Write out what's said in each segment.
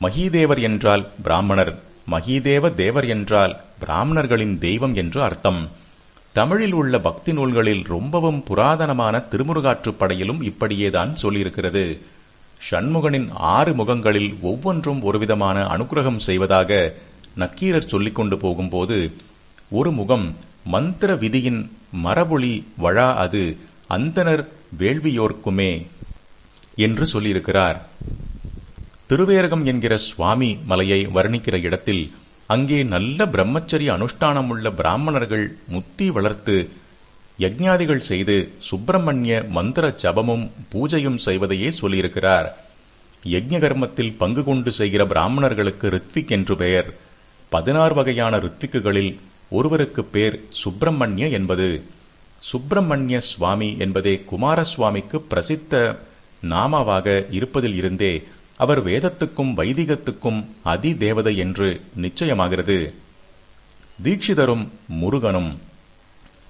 மகிதேவர் என்றால் பிராமணர் மகீதேவ தேவர் என்றால் பிராமணர்களின் தெய்வம் என்று அர்த்தம். தமிழில் உள்ள பக்தி நூல்களில் ரொம்பவும் புராதனமான திருமுருகாற்றுப்படையிலும் இப்படியேதான் சொல்லியிருக்கிறது. ஷண்முகனின் ஆறு முகங்களில் ஒவ்வொன்றும் ஒருவிதமான அனுக்கிரகம் செய்வதாக நக்கீரர் சொல்லிக் கொண்டு போகும்போது ஒரு முகம் மந்திர விதியின் மரபொளி வழா அது அந்தனர் வேள்வியோர்க்குமே என்று சொல்லியிருக்கிறார். திருவேரகம் என்கிற சுவாமி மலையை வர்ணிக்கிற இடத்தில் அங்கே நல்ல பிரம்மச்சரிய அனுஷ்டானமுள்ள பிராமணர்கள் முத்தி வளர்த்து யஜ்ஞாதிகள் செய்து சுப்பிரமணிய மந்திர ஜபமும் பூஜையும் செய்வதையே சொல்லியிருக்கிறார். யஜ்ஞ கர்மத்தில் பங்கு கொண்டு செய்கிற பிராமணர்களுக்கு ரித்விக் என்று பெயர். பதினாறு வகையான ரித்விக்குகளில் ஒருவருக்கு பேர் சுப்பிரமணிய என்பது. சுப்பிரமணிய சுவாமி என்பதே குமாரசுவாமிக்கு பிரசித்த நாமாவாக இருப்பதில் இருந்தே அவர் வேதத்துக்கும் வைதிகத்துக்கும் அதிதேவதை என்று நிச்சயமாகிறது. தீட்சிதரும் முருகனும்.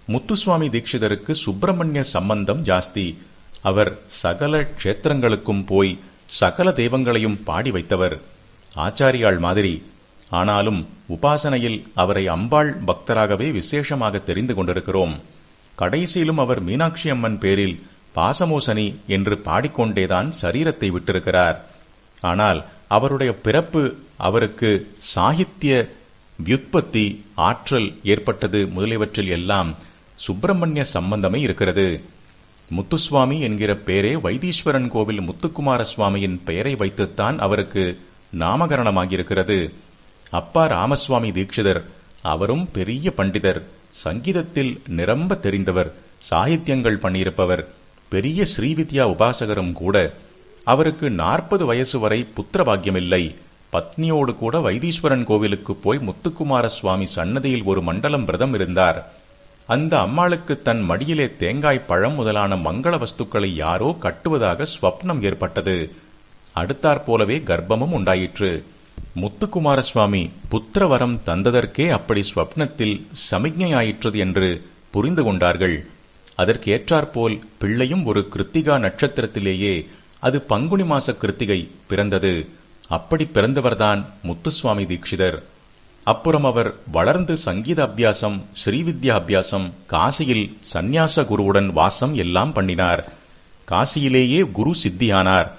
முத்துசுவாமி தீட்சிதருக்கு சுப்பிரமணிய சம்பந்தம் ஜாஸ்தி. அவர் சகல க்ஷேத்திரங்களுக்கும் போய் சகல தெய்வங்களையும் பாடி வைத்தவர். ஆச்சாரியாள் மாதிரி. ஆனாலும் உபாசனையில் அவரை அம்பாள் பக்தராகவே விசேஷமாக தெரிந்து கொண்டிருக்கிறோம். கடைசியிலும் அவர் மீனாட்சி அம்மன் பேரில் பாசமோசனி என்று பாடிக்கொண்டேதான் சரீரத்தை விட்டிருக்கிறார். ஆனால் அவருடைய பிறப்பு அவருக்கு சாகித்ய வியுற்பத்தி ஆற்றல் ஏற்பட்டது முதலியவற்றில் எல்லாம் சுப்பிரமணிய சம்பந்தமே இருக்கிறது. முத்துசுவாமி என்கிற பெயரே வைத்தீஸ்வரன் கோவில் முத்துக்குமார சுவாமியின் பெயரை வைத்துத்தான் அவருக்கு நாமகரணமாகியிருக்கிறது. அப்பா ராமசுவாமி தீட்சிதர் அவரும் பெரிய பண்டிதர் சங்கீதத்தில் நிரம்ப தெரிந்தவர் சாகித்யங்கள் பண்ணியிருப்பவர் பெரிய ஸ்ரீவித்யா உபாசகரும் கூட அவருக்கு நாற்பது வயசு வரை புத்திர பாக்கியமில்லை பத்னியோடு கூட வைத்தீஸ்வரன் கோவிலுக்கு போய் முத்துக்குமார சுவாமி சன்னதியில் ஒரு மண்டலம் விரதம் இருந்தார். அந்த அம்மாளுக்கு தன் மடியிலே தேங்காய் பழம் முதலான மங்கள வஸ்துக்களை யாரோ கட்டுவதாக ஸ்வப்னம் ஏற்பட்டது. அடுத்தாற் போலவே கர்ப்பமும் உண்டாயிற்று. முத்துக்குமார சுவாமி புத்திரவரம் தந்ததற்கே அப்படி ஸ்வப்னத்தில் சமிக்ஞையாயிற்றது என்று புரிந்து கொண்டார்கள். அதற்கு ஏற்றாற்போல் பிள்ளையும் ஒரு கிருத்திகா நட்சத்திரத்திலேயே அது பங்குனி மாச கிருத்திகை பிறந்தது. அப்படி பிறந்தவர்தான் முத்துசுவாமி தீட்சிதர். அப்புறம் அவர் வளர்ந்து சங்கீத அபியாசம் ஸ்ரீவித்யா அபியாசம் காசியில் சந்நியாச குருவுடன் வாசம் எல்லாம் பண்ணினார். காசியிலேயே குரு சித்தியானார்.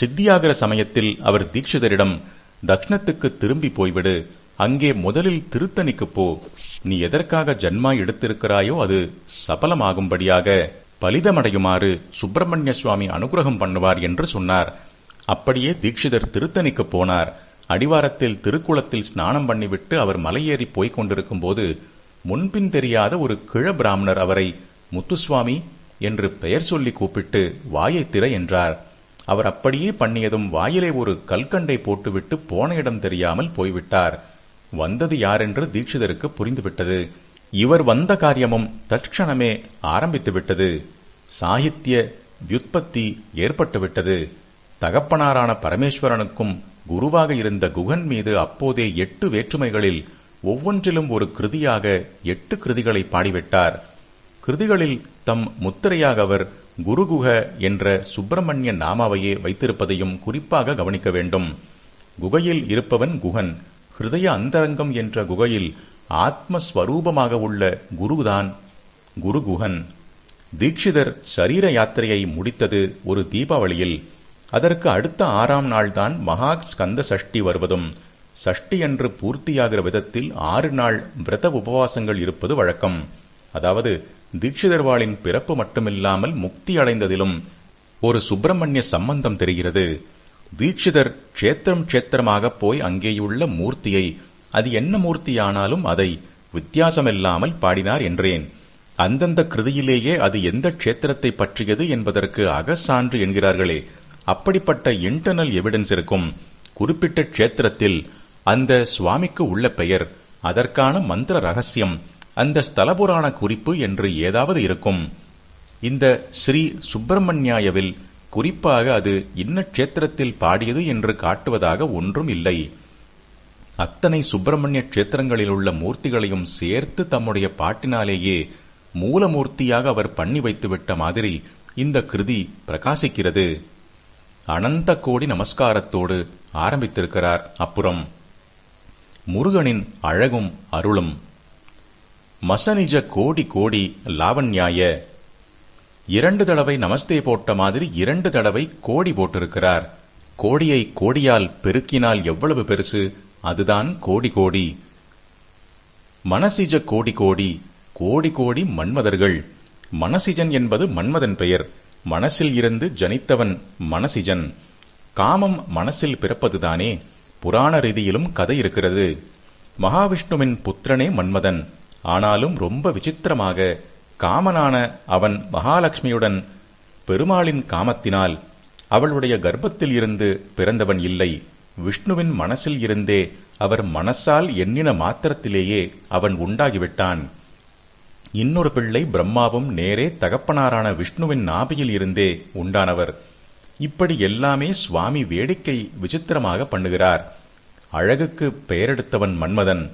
சித்தியாகிற சமயத்தில் அவர் தீட்சிதரிடம் தக்ஷணத்துக்கு திரும்பி போய்விடு. அங்கே முதலில் திருத்தணிக்கு போ. நீ எதற்காக ஜன்மா எடுத்திருக்கிறாயோ அது சபலமாகும்படியாக. பலிதமடையுமாறு சுப்பிரமணிய சுவாமி அனுகிரகம் பண்ணுவார் என்று சொன்னார். அப்படியே தீட்சிதர் திருத்தணிக்கு போனார். அடிவாரத்தில் திருக்குளத்தில் ஸ்நானம் பண்ணிவிட்டு அவர் மலையேறி போய்க் கொண்டிருக்கும் போது முன்பின் தெரியாத ஒரு கிழ பிராமணர் அவரை முத்துசுவாமி என்று பெயர் சொல்லி கூப்பிட்டு வாயை திற என்றார். அவர் அப்படியே பண்ணியதும் வாயிலே ஒரு கல்கண்டை போட்டுவிட்டு போன இடம் தெரியாமல் போய்விட்டார். வந்தது யாரென்று தீட்சிதருக்கு புரிந்துவிட்டது. இவர் வந்த காரியமும் தட்சணமே ஆரம்பித்துவிட்டது. சாகித்ய வியுற்பத்தி ஏற்பட்டுவிட்டது. தகப்பனாரான பரமேஸ்வரனுக்கும் குருவாக இருந்த குகன் மீது அப்போதே எட்டு வேற்றுமைகளில் ஒவ்வொன்றிலும் ஒரு கிருதியாக எட்டு கிருதிகளை பாடிவிட்டார். கிருதிகளில் தம் முத்திரையாக அவர் குருகுக என்ற சுப்பிரமணிய நாமாவையே வைத்திருப்பதையும் குறிப்பாக கவனிக்க வேண்டும். குகையில் இருப்பவன் குகன் ஹிருதய அந்தரங்கம் என்ற குகையில் ஆத்மஸ்வரூபமாக உள்ள குருதான் குருகுகன். தீட்சிதர் சரீர யாத்திரையை முடித்தது ஒரு தீபாவளியில். அதற்கு அடுத்த ஆறாம் நாள்தான் மகா ஸ்கந்த சஷ்டி வருவதும். சஷ்டி என்று பூர்த்தியாகிற விதத்தில் ஆறு நாள் விரத உபவாசங்கள் இருப்பது வழக்கம். அதாவது தீட்சிதர்வாளின் பிறப்பு மட்டுமில்லாமல் முக்தி அடைந்ததிலும் ஒரு சுப்பிரமணிய சம்பந்தம் தெரிகிறது. தீட்சிதர் க்ஷேத்திரம் க்ஷேத்திரமாக போய் அங்கேயுள்ள மூர்த்தியை அது என்ன மூர்த்தியானாலும் அதை வித்தியாசமில்லாமல் பாடினார் என்றேன். அந்தந்த கிருதியிலேயே அது எந்த க்ஷேத்திரத்தை பற்றியது என்பதற்கு அகசான்று என்கிறார்களே. அப்படிப்பட்ட இன்டர்னல் எவிடன்ஸ் இருக்கும். குறிப்பிட்ட க்ஷேத்திரத்தில் அந்த சுவாமிக்கு உள்ள பெயர் அதற்கான மந்திர ரகசியம் அந்த ஸ்தலபுராண குறிப்பு என்று ஏதாவது இருக்கும். இந்த ஸ்ரீ சுப்பிரமணியாயவில் குறிப்பாக அது இன்ன க்ஷேத்திரத்தில் பாடியது என்று காட்டுவதாக ஒன்றும் இல்லை. அத்தனை சுப்பிரமணிய க்ஷேத்திரங்களில் உள்ள மூர்த்திகளையும் சேர்த்து தம்முடைய பாட்டினாலேயே மூலமூர்த்தியாக அவர் பண்ணி வைத்துவிட்ட மாதிரி இந்த கிருதி பிரகாசிக்கிறது. அனந்த கோடி நமஸ்காரத்தோடு ஆரம்பித்திருக்கிறார். அப்புறம் முருகனின் அழகும் அருளும். மசனிஜ கோடி கோடி லாவண்யாய இரண்டு தடவை நமஸ்தே போட்ட மாதிரி இரண்டு தடவை கோடி போட்டிருக்கிறார். கோடியை கோடியால் பெருக்கினால் எவ்வளவு பெருசு? அதுதான் கோடி கோடி. மனசிஜ கோடி கோடி கோடி கோடி மன்மதர்கள். மனசிஜன் என்பது மன்மதன் பெயர். மனசில் இருந்து ஜனித்தவன் மனசிஜன். காமம் மனசில் பிறப்பதுதானே. புராண ரீதியிலும் கதை இருக்கிறது. மகாவிஷ்ணுவின் புத்திரனே மன்மதன். ஆனாலும் ரொம்ப விசித்திரமாக காமனான அவன் மகாலட்சுமியுடன் பெருமாளின் காமத்தினால் அவளுடைய கர்ப்பத்தில் இருந்து பிறந்தவன் இல்லை. விஷ்ணுவின் மனசில் இருந்தே அவர் மனசால் எண்ணின மாத்திரத்திலேயே அவன் உண்டாகிவிட்டான். இன்னொரு பிள்ளை பிரம்மாவும் நேரே தகப்பனாரான விஷ்ணுவின் நாபியில் இருந்தே உண்டானவர். இப்படி எல்லாமே சுவாமி வேடிக்கை விசித்திரமாக பண்ணுகிறார். அழகுக்கு பெயரெடுத்தவன் மன்மதன்.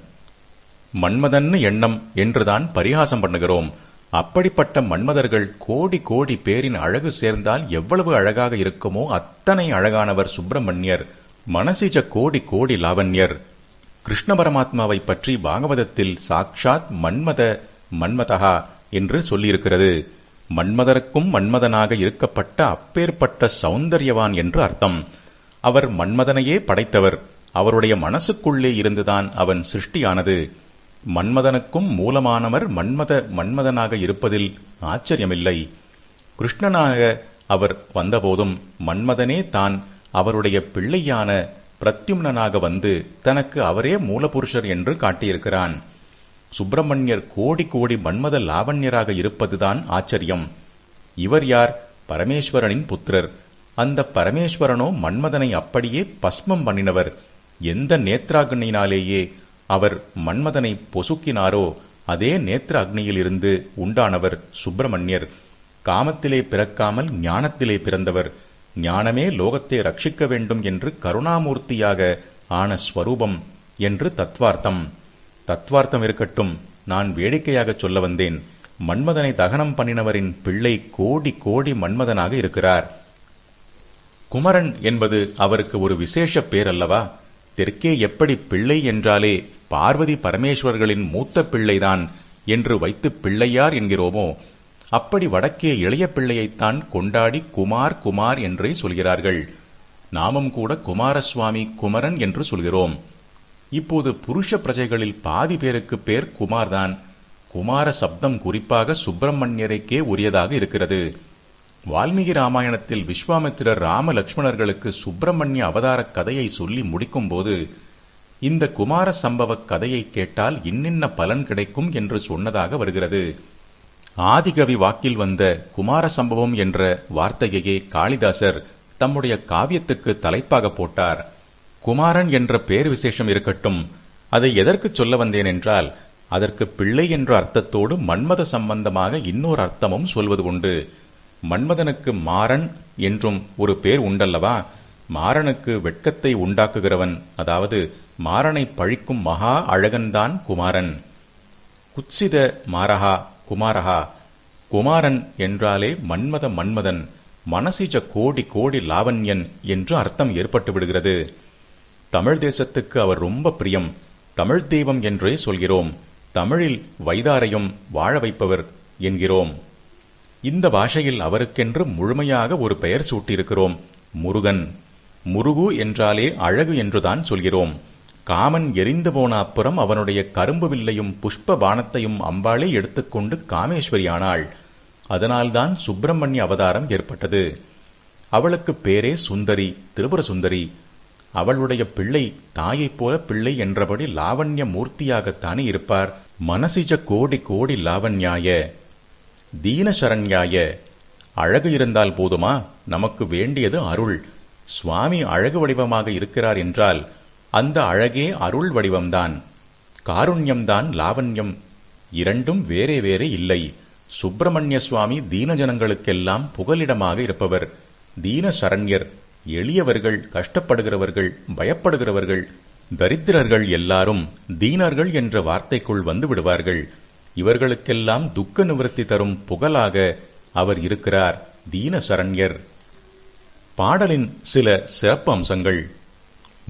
மன்மதன்னு எண்ணம் என்றுதான் பரிகாசம் பண்ணுகிறோம். அப்படிப்பட்ட மன்மதர்கள் கோடி கோடி பேரின் அழகு சேர்ந்தால் எவ்வளவு அழகாக இருக்குமோ அத்தனை அழகானவர் சுப்பிரமணியர். மனசிஜ கோடி கோடி லாவண்யர். கிருஷ்ண பரமாத்மாவை பற்றி பாகவதத்தில் சாக்ஷாத் மன்மத மன்மதகா என்று சொல்லியிருக்கிறது. மன்மதருக்கும் மன்மதனாக இருக்கப்பட்ட அப்பேற்பட்ட சௌந்தர்யவான் என்று அர்த்தம். அவர் மன்மதனையே படைத்தவர். அவருடைய மனசுக்குள்ளே இருந்துதான் அவன் சிருஷ்டியானது. மன்மதனுக்கும் மூலமானவர் மன்மத மன்மதனாக இருப்பதில் ஆச்சரியமில்லை. கிருஷ்ணனாக அவர் வந்தபோதும் மன்மதனே தான் அவருடைய பிள்ளையான பிரத்யும்னாக வந்து தனக்கு அவரே மூலபுருஷர் என்று காட்டியிருக்கிறான். சுப்பிரமணியர் கோடி கோடி மன்மத லாவண்யராக இருப்பதுதான் ஆச்சரியம். இவர் யார்? பரமேஸ்வரனின் புத்திரர். அந்த பரமேஸ்வரனோ மன்மதனை அப்படியே பஸ்மம் பண்ணினவர். எந்த நேத்ராக்னியினாலேயே அவர் மன்மதனை பொசுக்கினாரோ அதே நேத்திர அக்னியிலிருந்து உண்டானவர் சுப்பிரமணியர். காமத்திலே பிறக்காமல் ஞானத்திலே பிறந்தவர். ஞானமே லோகத்தை ரட்சிக்க வேண்டும் என்று கருணாமூர்த்தியாக ஆன ஸ்வரூபம் என்று தத்வார்த்தம். தத்வார்த்தம் இருக்கட்டும் நான் வேடிக்கையாக சொல்ல வந்தேன். மன்மதனை தகனம் பண்ணினவரின் பிள்ளை கோடி கோடி மன்மதனாக இருக்கிறார். குமரன் என்பது அவருக்கு ஒரு விசேஷ பேர் அல்லவா தெற்கே எப்படி பிள்ளை என்றாலே பார்வதி பரமேஸ்வரர்களின் மூத்த பிள்ளைதான் என்று வைத்து பிள்ளையார் என்கிறோமோ அப்படி வடக்கே இளைய பிள்ளையைத்தான் கொண்டாடி குமார் குமார் என்றே சொல்கிறார்கள். நாமும் கூட குமாரசுவாமி குமரன் என்று சொல்கிறோம். இப்போது புருஷ பிரஜைகளில் பாதி பேருக்கு பேர் குமார்தான். குமார சப்தம் குறிப்பாக சுப்பிரமணியரைக்கே உரியதாக இருக்கிறது. வால்மீகி ராமாயணத்தில் விஸ்வாமித்திரர் ராம லட்சுமணர்களுக்கு சுப்பிரமணிய அவதார கதையை சொல்லி முடிக்கும்போது இந்த குமார சம்பவ கதையை கேட்டால் இன்னின்ன பலன் கிடைக்கும் என்று சொன்னதாக வருகிறது. ஆதிகவி வாக்கில் வந்த குமார சம்பவம் என்ற வார்த்தையையே காளிதாசர் தம்முடைய காவியத்துக்கு தலைப்பாக போட்டார். குமாரன் என்ற பேர் விசேஷம் இருக்கட்டும் அதை எதற்கு சொல்ல வந்தேன் என்றால் அதற்கு பிள்ளை என்ற அர்த்தத்தோடு மன்மத சம்பந்தமாக இன்னொரு அர்த்தமும் சொல்வது உண்டு. மன்மதனுக்கு மாறன் என்றும் ஒரு பேர் உண்டல்லவா? மாறனுக்கு வெட்கத்தை உண்டாக்குகிறவன் அதாவது மாறனை பழிக்கும் மகா அழகன்தான் குமாரன். குச்சித மாரஹா குமாரஹா குமாரன் என்றாலே மன்மத மன்மதன் மனசிஜ கோடி கோடி லாவண்யன் என்று அர்த்தம் ஏற்பட்டு விடுகிறது. தமிழ் தேசத்துக்கு அவர் ரொம்ப பிரியம். தமிழ் தெய்வம் என்றே சொல்கிறோம். தமிழில் வைதாரையும் வாழ வைப்பவர் என்கிறோம். இந்த பாஷையில் அவருக்கென்று முழுமையாக ஒரு பெயர் சூட்டியிருக்கிறோம். முருகன். முருகு என்றாலே அழகு என்றுதான் சொல்கிறோம். காமன் எரிந்து போன அப்புறம் அவனுடைய கரும்பு வில்லையும் புஷ்ப பானத்தையும் அம்பாளே எடுத்துக்கொண்டு காமேஸ்வரியானாள் அதனால்தான் சுப்பிரமணிய அவதாரம் ஏற்பட்டது. அவளுக்கு பேரே சுந்தரி திரிபுர சுந்தரி. அவளுடைய பிள்ளை தாயைப் போல பிள்ளை என்றபடி லாவண்ய மூர்த்தியாகத்தானே இருப்பார். மனசிஜ கோடி கோடி லாவண்யாய. தீனசரண்யாய. அழகு இருந்தால் போதுமா? நமக்கு வேண்டியது அருள். சுவாமி அழகு வடிவமாக இருக்கிறார் என்றால் அந்த அழகே அருள் வடிவம்தான். காருண்யம்தான் லாவண்யம். இரண்டும் வேறே வேறே இல்லை. சுப்பிரமணிய சுவாமி தீனஜனங்களுக்கெல்லாம் புகலிடமாக இருப்பவர். தீன சரண்யர் எளியவர்கள் கஷ்டப்படுகிறவர்கள் பயப்படுகிறவர்கள் தரித்திரர்கள் எல்லாரும் தீனர்கள் என்ற வார்த்தைக்குள் வந்து விடுவார்கள். இவர்களுக்கெல்லாம் துக்க நிவர்த்தி தரும் புகழாக அவர் இருக்கிறார் தீன சரண்யர். பாடலின் சில சிறப்பு அம்சங்கள்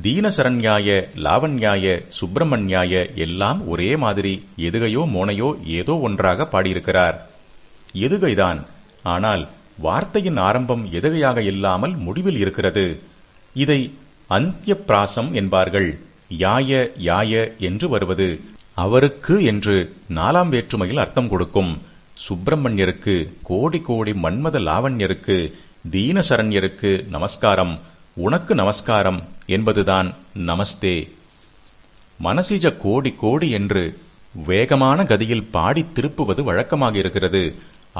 தீனசரண்யாய லாவண்யாய சுப்பிரமணியாய எல்லாம் ஒரே மாதிரி எதுகையோ மோனையோ ஏதோ ஒன்றாக பாடியிருக்கிறார். எதுகைதான்? ஆனால் வார்த்தையின் ஆரம்பம் எதுகையாக இல்லாமல் முடிவில் இருக்கிறது. இதை அந்திய பிராசம் என்பார்கள். யாய யாய என்று வருவது அவருக்கு என்று நாலாம் வேற்றுமையில் அர்த்தம் கொடுக்கும். சுப்பிரமணியருக்கு கோடி கோடி மன்மத லாவண்யருக்கு தீனசரண்யருக்கு நமஸ்காரம். உனக்கு நமஸ்காரம். என்பதுதான் நமஸ்தே. மனசிஜ கோடி கோடி என்று வேகமான கதியில் பாடி திருப்புவது வழக்கமாக இருக்கிறது.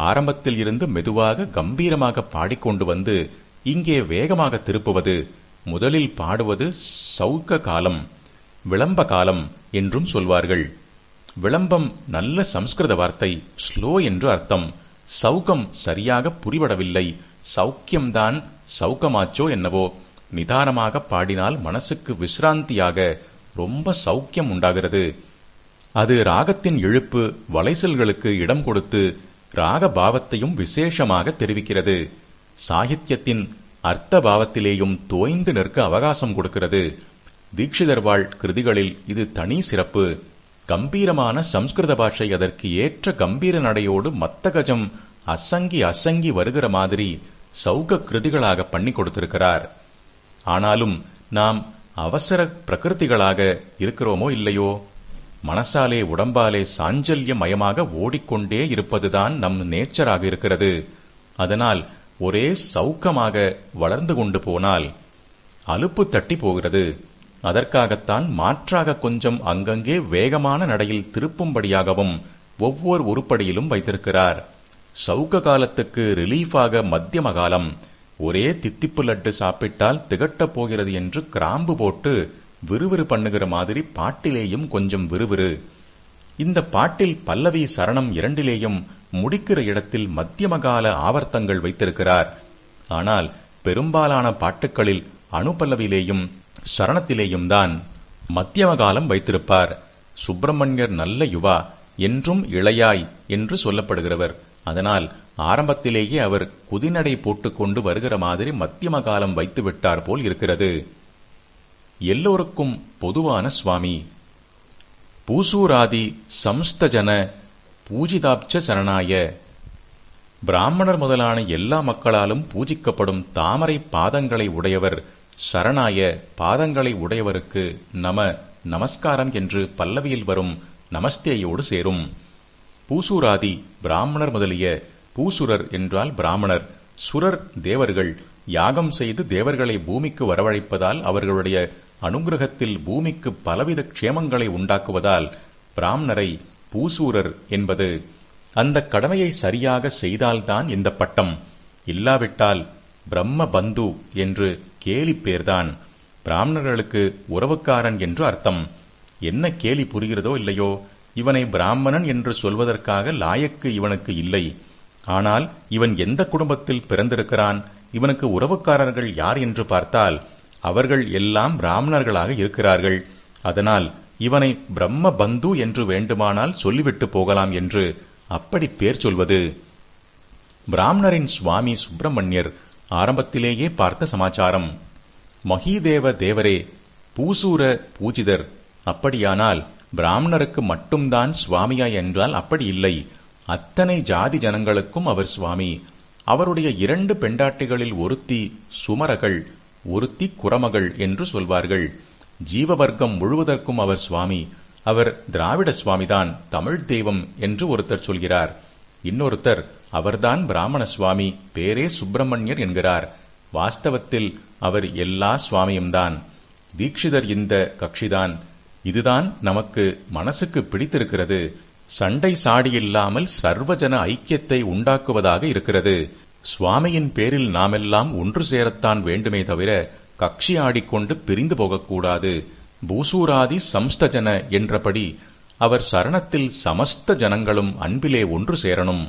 ஆரம்பத்தில் இருந்து மெதுவாக கம்பீரமாக பாடிக்கொண்டு வந்து இங்கே வேகமாக திருப்புவது முதலில் பாடுவது சௌக்க காலம் விளம்ப காலம் என்றும் சொல்வார்கள். விளம்பம் நல்ல சம்ஸ்கிருத வார்த்தை ஸ்லோ என்று அர்த்தம். சௌகம் சரியாக புரிபடவில்லை சௌக்கியம்தான் சௌகமாச்சோ என்னவோ. நிதானமாக பாடினால் மனசுக்கு விசிராந்தியாக ரொம்ப சௌக்கியம் உண்டாகிறது. அது ராகத்தின் இழுப்பு வளைசல்களுக்கு இடம் கொடுத்து ராக பாவத்தையும் விசேஷமாக தெரிவிக்கிறது. சாகித்யத்தின் அர்த்த பாவத்திலேயும் தோய்ந்து நிற்க அவகாசம் கொடுக்கிறது. தீட்சிதர்வாள் கிருதிகளில் இது தனி சிறப்பு. கம்பீரமான சம்ஸ்கிருத பாஷை அதற்கு ஏற்ற கம்பீர நடையோடு மத்தகஜம் அசங்கி அசங்கி வருகிற மாதிரி சௌக கிருதிகளாக பண்ணி கொடுத்திருக்கிறார். ஆனாலும் நாம் அவசர பிரகிருதிகளாக இருக்கிறோமோ இல்லையோ? மனசாலே உடம்பாலே சாஞ்சல்யமயமாக ஓடிக்கொண்டே இருப்பதுதான் நம் நேச்சராக இருக்கிறது. அதனால் ஒரே சௌக்கமாக வளர்ந்து கொண்டு போனால் அலுப்பு தட்டி போகிறது. அதற்காகத்தான் மாற்றாக கொஞ்சம் அங்கங்கே வேகமான நடையில் திருப்பும்படியாகவும் ஒவ்வொரு உருப்படியிலும் வைத்திருக்கிறார். சௌக காலத்துக்கு ரிலீஃபாக மத்தியம காலம் ஒரே தித்திப்பு லட்டு சாப்பிட்டால் திகட்டப் போகிறது என்று கிராம்பு போட்டு விறுவிறு பண்ணுகிற மாதிரி பாட்டிலேயும் கொஞ்சம் விறுவிறு. இந்த பாட்டில் பல்லவி சரணம் இரண்டிலேயும் முடிக்கிற இடத்தில் மத்தியமகால ஆவர்த்தங்கள் வைத்திருக்கிறார். ஆனால் பெரும்பாலான பாட்டுக்களில் அணுபல்லவிலேயும் சரணத்திலேயும் தான் மத்தியமகாலம் வைத்திருப்பார். சுப்பிரமணியர் நல்ல யுவா. என்றும் இளையாய் என்று சொல்லப்படுகிறவர். அதனால் ஆரம்பத்திலேயே அவர் குதிநடை போட்டுக்கொண்டு வருகிற மாதிரி மத்தியம காலம் வைத்து விட்டார் போல் இருக்கிறது. எல்லோருக்கும் பொதுவான சுவாமி. பூசூராதி சம்ஸ்தஜன பூஜிதாப்ச சரணாய. பிராமணர் முதலான எல்லா மக்களாலும் பூஜிக்கப்படும் தாமரை பாதங்களை உடையவர் சரணாய பாதங்களை உடையவருக்கு நம நமஸ்காரம் என்று பல்லவியில் வரும் நமஸ்தேயோடு சேரும். பூசூராதி பிராமணர் முதலிய பூசுரர் என்றால் பிராமணர். சுரர் தேவர்கள். யாகம் செய்து தேவர்களை பூமிக்கு வரவழைப்பதால் அவர்களுடைய அனுகிரகத்தில் பூமிக்கு பலவித க்ஷேமங்களை உண்டாக்குவதால் பிராமணரை பூசூரர் என்பது. அந்த கடமையை சரியாக செய்தால்தான் இந்த பட்டம். இல்லாவிட்டால் பிரம்ம பந்து என்று கேலி பேர்தான். பிராமணர்களுக்கு உறவுக்காரன் என்று அர்த்தம். என்ன கேலி புரிகிறதோ இல்லையோ இவனை பிராமணன் என்று சொல்வதற்காக லாயக்கு இவனுக்கு இல்லை. ஆனால் இவன் எந்த குடும்பத்தில் பிறந்திருக்கிறான்? இவனுக்கு உறவுக்காரர்கள் யார் என்று பார்த்தால் அவர்கள் எல்லாம் பிராமணர்களாக இருக்கிறார்கள். அதனால் இவனை பிரம்ம பந்து என்று வேண்டுமானால் சொல்லிவிட்டு போகலாம் என்று அப்படி பேர் சொல்வது. பிராமணரின் சுவாமி சுப்பிரமணியர் ஆரம்பத்திலேயே பார்த்த சமாச்சாரம். மகிதேவ தேவரே பூசூர பூஜிதர் அப்படியானால் பிராமணருக்கு மட்டும்தான் சுவாமியா என்றால் அப்படி இல்லை. அத்தனை ஜாதி ஜனங்களுக்கும் அவர் சுவாமி. அவருடைய இரண்டு பெண்டாட்டிகளில் ஒருத்தி சுமரகள் ஒருத்தி குரமகள் என்று சொல்வார்கள். ஜீவவர்க்கம் முழுவதற்கும் அவர் சுவாமி. அவர் திராவிட சுவாமிதான் தமிழ் தெய்வம் என்று ஒருத்தர் சொல்கிறார். இன்னொருத்தர் அவர்தான் பிராமண சுவாமி பேரே சுப்பிரமணியர் என்கிறார். வாஸ்தவத்தில் அவர் எல்லா சுவாமியும்தான். தீட்சிதர் இந்த கட்சிதான். இதுதான் நமக்கு மனசுக்கு பிடித்திருக்கிறது. சண்டை சாடி இல்லாமல் சர்வஜன ஐக்கியத்தை உண்டாக்குவதாக இருக்கிறது. சுவாமியின் பேரில் நாமெல்லாம் ஒன்று சேரத்தான் வேண்டுமே தவிர கட்சி ஆடிக்கொண்டு பிரிந்து போகக்கூடாது. பூசூராதி சம்ஸ்தஜன என்றபடி அவர் சரணத்தில் சமஸ்த ஜனங்களும் அன்பிலே ஒன்று சேரணும்.